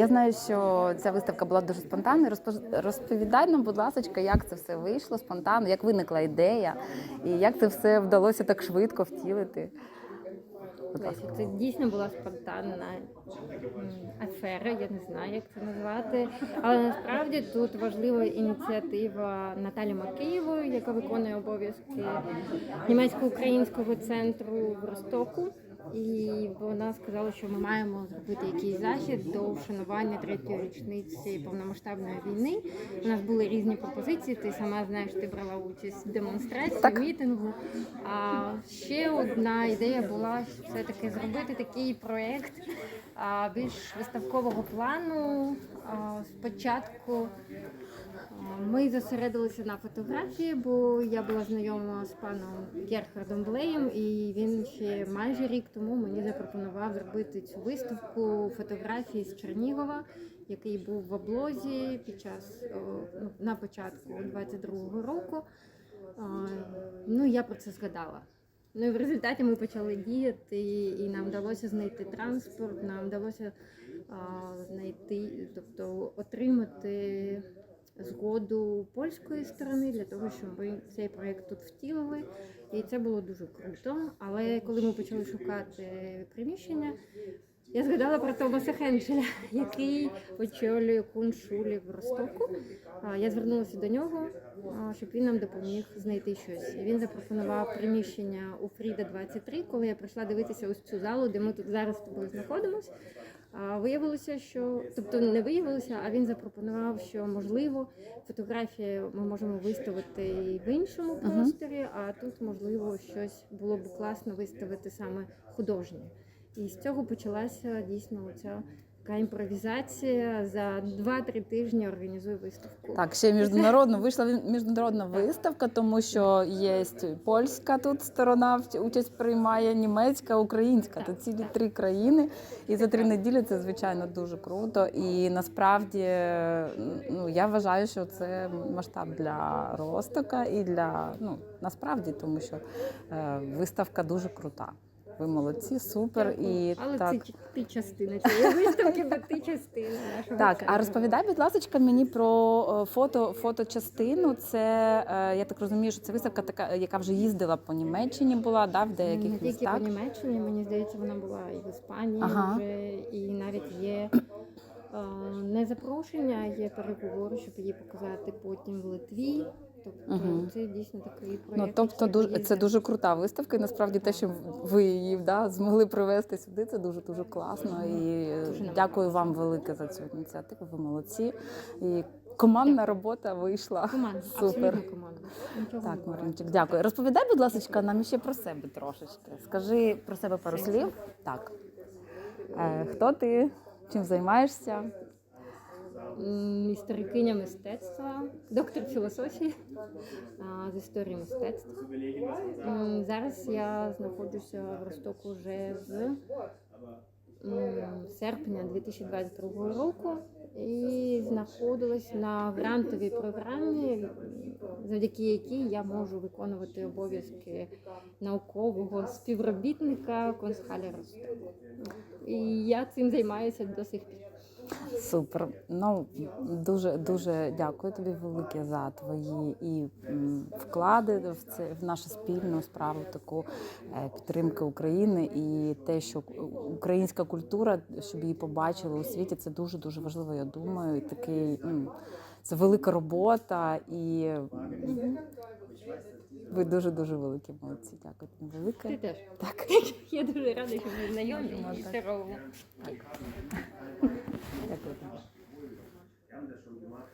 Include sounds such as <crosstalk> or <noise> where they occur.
Я знаю, що ця виставка була дуже спонтанною. Розповідай нам, будь ласка, як це все вийшло спонтанно, як виникла ідея, і як це все вдалося так швидко втілити. Це дійсно була спонтанна афера, я не знаю, як це назвати. Але насправді тут важлива ініціатива Наталі Макеєвої, яка виконує обов'язки німецько-українського центру в Ростоку. І вона сказала, що ми маємо зробити якийсь захід до вшанування третьої річниці повномасштабної війни. У нас були різні пропозиції. Ти сама знаєш, ти брала участь в демонстрації, Так. мітингу. А ще одна ідея була все таки зробити такий проєкт більш виставкового плану. Спочатку ми зосередилися на фотографії, бо я була знайома з паном Герхардом Блеєм, і він ще майже рік тому мені запропонував зробити цю виставку фотографій з Чернігова, який був в облозі під час ну, на початку 22-го року. Ну, я про це згадала. Ну і в результаті ми почали діяти, і нам вдалося знайти транспорт, нам вдалося а, знайти, тобто отримати згоду польської сторони для того, щоб ми цей проєкт тут втілили. І це було дуже круто. Але коли ми почали шукати приміщення, я згадала про Томаса Хеншеля, який очолює куншулі в Ростоку. Я звернулася до нього, щоб він нам допоміг знайти щось. І він запропонував приміщення у Фріда 23, коли я прийшла дивитися ось цю залу, де ми тут зараз тобою знаходимося. А виявилося, що тобто не виявилося, а він запропонував, що можливо фотографії ми можемо виставити і в іншому просторі, а тут можливо щось було б класно виставити саме художнє. І з цього почалася дійсно ця така імпровізація. За 2-3 тижні організую виставку. Так, ще міжнародно вийшла міжнародна виставка, тому що є польська тут сторона участь приймає, німецька, українська. То цілі три країни. І за три неділі це звичайно дуже круто. І насправді ну я вважаю, що це масштаб для Ростока і для ну насправді, тому що е, виставка дуже крута. Ви молодці, супер. І Але так. це ти частина цієї виставки, бо ти частина нашого Так, а розповідай, будь ласка, мені про е, фото, фоточастину. Це е, я так розумію, що це виставка, така, яка вже їздила по Німеччині, була да, в не деяких тільки містах. по Німеччині, мені здається, вона була і в Іспанії Ага. вже, і навіть є е, не запрошення, а є переговори, щоб її показати потім в Литві. Тобто Мгм. це дійсно такий проєкт. Ну тобто, дуже це дуже крута виставка. І насправді те, що ви її да, змогли привезти сюди, це дуже дуже класно. І Дуже дякую вам велике за цю ініціативу. Ви молодці. І командна робота вийшла. команда, Супер. команда. Так. Маринчик, дякую. Розповідай, будь ласка, нам ще про себе трошечки. Скажи про себе пару слів. Так. Е, хто ти? Чим займаєшся? Історикиня мистецтва, доктор філософії з історії мистецтва. Зараз я знаходжуся в Ростоку вже з серпня 2022 року і знаходилась на грантовій програмі, завдяки якій я можу виконувати обов'язки наукового співробітника Консхаля Ростоку. І я цим займаюся до сих пір. Супер. Ну дуже дуже дякую тобі велике за твої і вклади в це в нашу спільну справу таку е, підтримки України і те, що українська культура, щоб її побачили у світі, це дуже дуже важливо. Я думаю, такий це велика робота, і ви дуже дуже великі молодці. Дякую тобі Ти велике. теж. Так. <laughs> Я дуже рада, що ми знайомі і здорово. Дякую. <laughs>